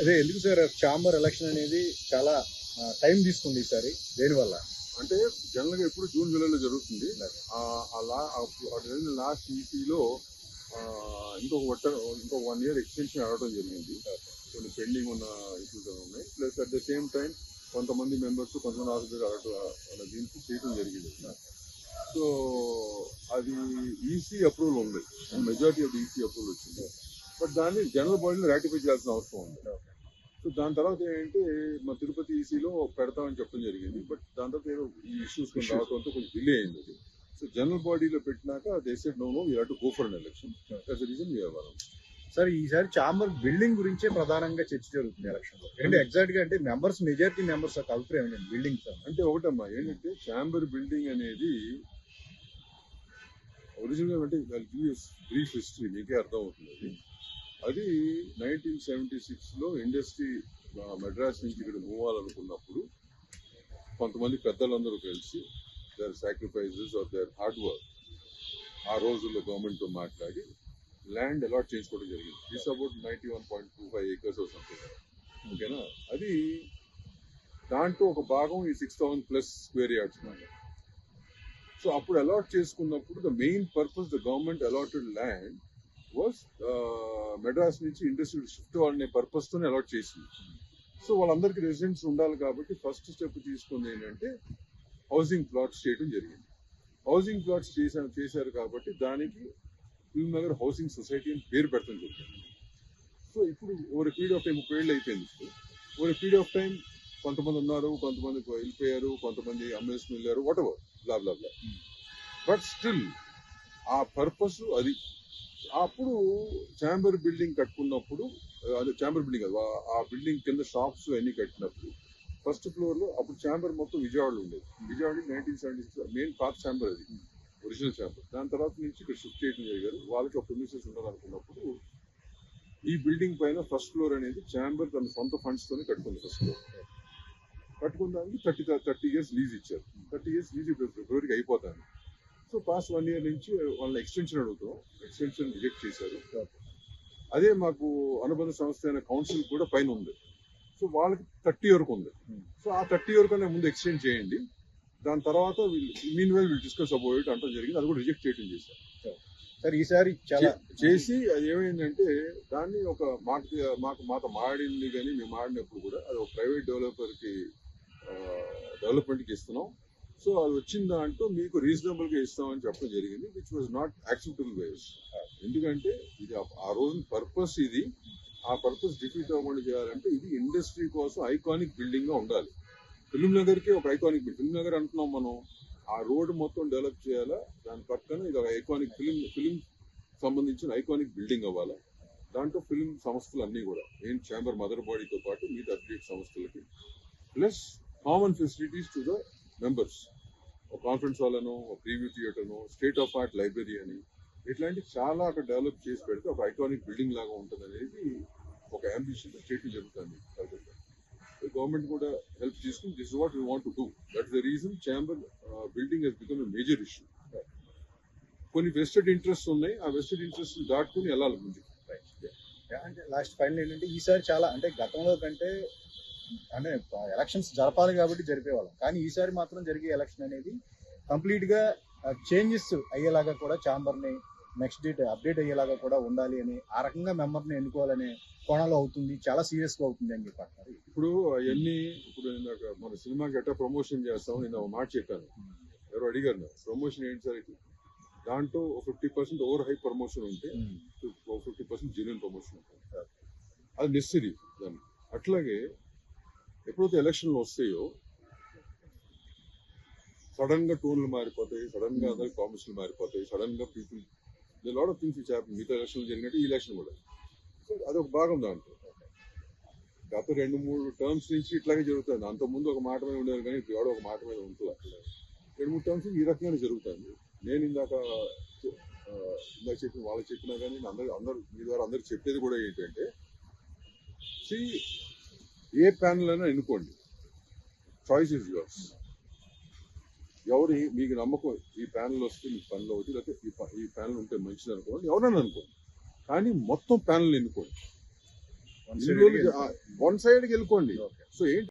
అదే ఎందుకు sir chamber election అనేది చాలా టైం తీసుకుంది ఈసారి దేనివల్ల? అంటే జనరల్గా ఎప్పుడు జూన్ జూలైలో జరుగుతుంది. లాస్ట్ ఈసీలో ఇంకొక ఇంకొక వన్ ఇయర్ ఎక్స్టెన్షన్ అడగడం జరిగింది. కొన్ని పెండింగ్ ఉన్న ఇష్యూస్ ఉన్నాయి. Plus at the same time కొంతమంది మెంబర్స్ కొంతమంది ఆఫీసర్ అడగడం దీనికి చేయడం జరిగింది. సో అది ఈసీ అప్రూవల్ ఉంది. మెజారిటీ ఆఫ్ ఈసీ అప్రూవల్ వచ్చింది. బట్ దాన్ని జనరల్ బాడీలో రాటిఫై చేయాల్సిన అవసరం ఉంది. సో దాని తర్వాత ఏంటంటే మా తిరుపతి ఈసీలో పెడతామని చెప్పడం జరిగింది. బట్ దాని తర్వాత ఏదో ఈ ఇష్యూస్ కొన్ని రావడంతో కొంచెం డిలే అయింది అది. సో జనరల్ బాడీలో పెట్టినాక they said no no we have to go for an election that's reason we are sir ఈసారి చాంబర్ బిల్డింగ్ గురించే ప్రధానంగా చర్చ జరుగుతుంది ఎలక్షన్లో. అంటే ఎగ్జాక్ట్గా అంటే మెంబర్స్ మెజారిటీ మెంబర్స్ యొక్క అభిప్రాయం ఏంటండి బిల్డింగ్ సార్. అంటే ఒకటమ్మా ఏంటంటే ఛాంబర్ బిల్డింగ్ అనేది ఒరిజినల్ అంటే బ్రీఫ్ హిస్టరీ మీకే అర్థం అవుతుంది అది నైన్టీన్ సెవెంటీ సిక్స్లో ఇండస్ట్రీ మెడ్రాస్ నుంచి ఇక్కడ మూవ్ అవ్వాలనుకున్నప్పుడు కొంతమంది పెద్దలందరూ కలిసి their sacrifices of their hard work ఆ రోజుల్లో గవర్నమెంట్తో మాట్లాడి ల్యాండ్ అలాట్ చేసుకోవడం జరిగింది. It's about ninety one point two five acres something ఓకేనా? అది దాంట్లో ఒక భాగం ఈ six thousand plus square yards మాట సో అప్పుడు అలాట్ చేసుకున్నప్పుడు the main purpose the government allotted land was Madras నుంచి ఇండస్ట్రీ షిఫ్ట్ అనే పర్పస్ తోనే అలాట్ చేసింది. సో వాళ్ళందరికీ రెసిడెంట్స్ ఉండాలి కాబట్టి ఫస్ట్ స్టెప్ తీసుకుంది ఏంటంటే హౌసింగ్ ప్లాట్స్ చేయడం జరిగింది. హౌసింగ్ ప్లాట్స్ చేశారు చేశారు కాబట్టి దానికి ఫిల్మ్ నగర్ హౌసింగ్ సొసైటీ అని పేరు పెట్టడం జరిగింది సో ఇప్పుడు ఓవర్ పీరియడ్ ఆఫ్ టైం ముప్పై ఏళ్ళు అయిపోయింది ఇప్పుడు. ఓవర్ పీరియడ్ ఆఫ్ టైం కొంతమంది ఉన్నారు కొంతమంది వెళ్ళిపోయారు కొంతమంది అమ్మేసుకుని వెళ్ళారు whatever blah blah blah but still ఆ పర్పస్ అది. అప్పుడు చాంబర్ బిల్డింగ్ కట్టుకున్నప్పుడు అది చాంబర్ బిల్డింగ్ కదా ఆ- బిల్డింగ్ కింద షాప్స్ అన్ని కట్టినప్పుడు ఫస్ట్ ఫ్లోర్లో అప్పుడు చాంబర్ మొత్తం విజయవాడలో ఉండేది. Vijayawada nineteen seventy six main పాత చాంబర్ అది ఒరిజినల్ చాంబర్ దాని తర్వాత నుంచి ఇక్కడ షిఫ్ట్ చేయడం జరిగారు. వాళ్ళకి ఒక ప్రొమిసెస్ ఉండాలనుకున్నప్పుడు ఈ బిల్డింగ్ పైన ఫస్ట్ ఫ్లోర్ అనేది చాంబర్ తన సొంత ఫండ్స్తోనే కట్టుకుంది ఫస్ట్ ఫ్లోర్ కట్టుకున్న దానికి థర్టీ థర్టీ ఇయర్స్ లీజ్ ఇచ్చారు. థర్టీ ఇయర్స్ లీజ్ ఇప్పుడు ఫిబ్రవరికి అయిపోతాను. సో పాస్ట్ వన్ ఇయర్ నుంచి వాళ్ళని ఎక్స్టెన్షన్ అడుగుతాం ఎక్స్టెన్షన్ రిజెక్ట్ చేశారు. అదే మాకు అనుబంధ సంస్థ అయిన కౌన్సిల్ కూడా పైన ఉంది. సో వాళ్ళకి థర్టీ వరకు ఉంది. సో ఆ థర్టీ వరకు అనే ముందు ఎక్స్టెండ్ చేయండి. దాని తర్వాత mean well will discuss about అంటాం జరిగింది. అది కూడా రిజెక్ట్ చేయడం చేశారు. సార్ ఈసారి చేసి అది ఏమైందంటే దాన్ని ఒక మాకు మాకు మాతో మాడింది కానీ మేము మాడినప్పుడు కూడా అది ఒక ప్రైవేట్ డెవలపర్కి డెవలప్మెంట్కి ఇస్తున్నాం. సో అది వచ్చిన దాంట్లో మీకు రీజనబుల్గా ఇస్తామని చెప్పడం జరిగింది which was not acceptable was ఎందుకంటే ఇది ఆ- రోజు పర్పస్ ఇది. ఆ పర్పస్ డిఫీట్ అవ్వకుండా చేయాలంటే ఇది ఇండస్ట్రీ కోసం ఐకానిక్ బిల్డింగ్గా ఉండాలి. ఫిల్మ్ నగర్కి ఒక ఐకానిక్ ఫిల్మ్ నగర్ అంటున్నాం మనం. ఆ రోడ్డు మొత్తం డెవలప్ చేయాలా? దాని పక్కన ఇది ఒక ఐకానిక్ ఫిలిం ఫిలిం సంబంధించిన ఐకానిక్ బిల్డింగ్ అవ్వాలా? దాంట్లో ఫిలిం సంస్థలు అన్ని కూడా మెయిన్ ఛాంబర్ మదర్ బాడీతో పాటు మిగతా అఫిలియేట్ సంస్థలకి. Plus common facilities to the members ఒక కాన్ఫరెన్స్ హాల్ను ఒక ప్రీవ్యూ థియేటర్ను స్టేట్ ఆఫ్ ఆర్ట్ లైబ్రరీ అని ఇట్లాంటి చాలా అక్కడ డెవలప్ చేసి పెడితే ఒక ఐకానిక్ బిల్డింగ్ లాగా ఉంటుంది అనేది ఒక అంబిషన్ స్టేట్ జరుగుతుంది గవర్నమెంట్ కూడా హెల్ప్ తీసుకుని this what we want to do that the reason chamber building has become a major issue కొన్ని వెస్టెడ్ ఇంట్రెస్ట్ ఉన్నాయి. ఆ వెస్టెడ్ ఇంట్రెస్ట్ దాటుకుని వెళ్ళాలి ముందుకు. అంటే లాస్ట్ ఫైనల్ ఏంటంటే ఈసారి చాలా అంటే గతంలో కంటే అంటే ఎలక్షన్స్ జరపాలి కాబట్టి జరిపేవాళ్ళం. కానీ ఈసారి మాత్రం జరిగే ఎలక్షన్ అనేది కంప్లీట్గా చేంజెస్ అయ్యేలాగా కూడా చాంబర్ని నెక్స్ట్ డేట్ అప్డేట్ అయ్యేలాగా కూడా ఉండాలి అని ఆ రకంగా మెంబర్ని ఎన్నుకోవాలనే కోణంలో అవుతుంది. చాలా సీరియస్గా అవుతుంది అని చెప్పి అంటున్నారు. ఇప్పుడు అవన్నీ ఇప్పుడు మన సినిమాకి ఎట్లా ప్రమోషన్ చేస్తాం నేను ఒక మాట చెప్పాను. ఎవరు అడిగారు ప్రమోషన్ ఏంటి సార్ ఇది? దాంట్లో fifty percent over high promotion ఉంటే ఫిఫ్టీ పర్సెంట్ జెన్యున్ ప్రమోషన్ ఉంటుంది. అది నెసరీ దాన్ని. అట్లాగే ఎప్పుడైతే ఎలక్షన్లు వస్తాయో సడన్గా టోన్లు మారిపోతాయి సడన్గా అందరి కామెంట్స్లు మారిపోతాయి సడన్గా people lot of things happy మిగతా ఎలక్షన్లు జరిగినట్టు ఈ ఎలక్షన్ కూడా. సో అదొక భాగం దాంట్లో. గత రెండు మూడు టర్మ్స్ నుంచి ఇట్లాగే జరుగుతుంది. అంత ముందు ఒక మాట మీద ఉండేది కానీ ఇప్పుడు ఎవడో ఒక మాట మీద ఉంటుంది అక్కడ. రెండు మూడు టర్మ్స్ ఈ రకంగానే జరుగుతుంది. నేను ఇందాక ఇందాక చెప్పిన వాళ్ళకి చెప్పినా కానీ అందరూ అందరు అందరు మీ ద్వారా అందరికి చెప్పేది కూడా ఏంటంటే సి ఏ ప్యానల్ అయినా ఎన్నుకోండి. చాయిస్ ఇస్ యువర్స్ ఎవరు మీకు నమ్మకం ఈ ప్యానల్ వస్తే మీకు పనులు అవుతుంది లేకపోతే ఈ ప్యానల్ ఉంటే మంచిది అనుకోండి ఎవరైనా అనుకోండి. కానీ మొత్తం ప్యానల్ ఎన్నుకోండి. వన్ సైడ్కి వెళ్ళిపోండి ఓకే సో ఏంటి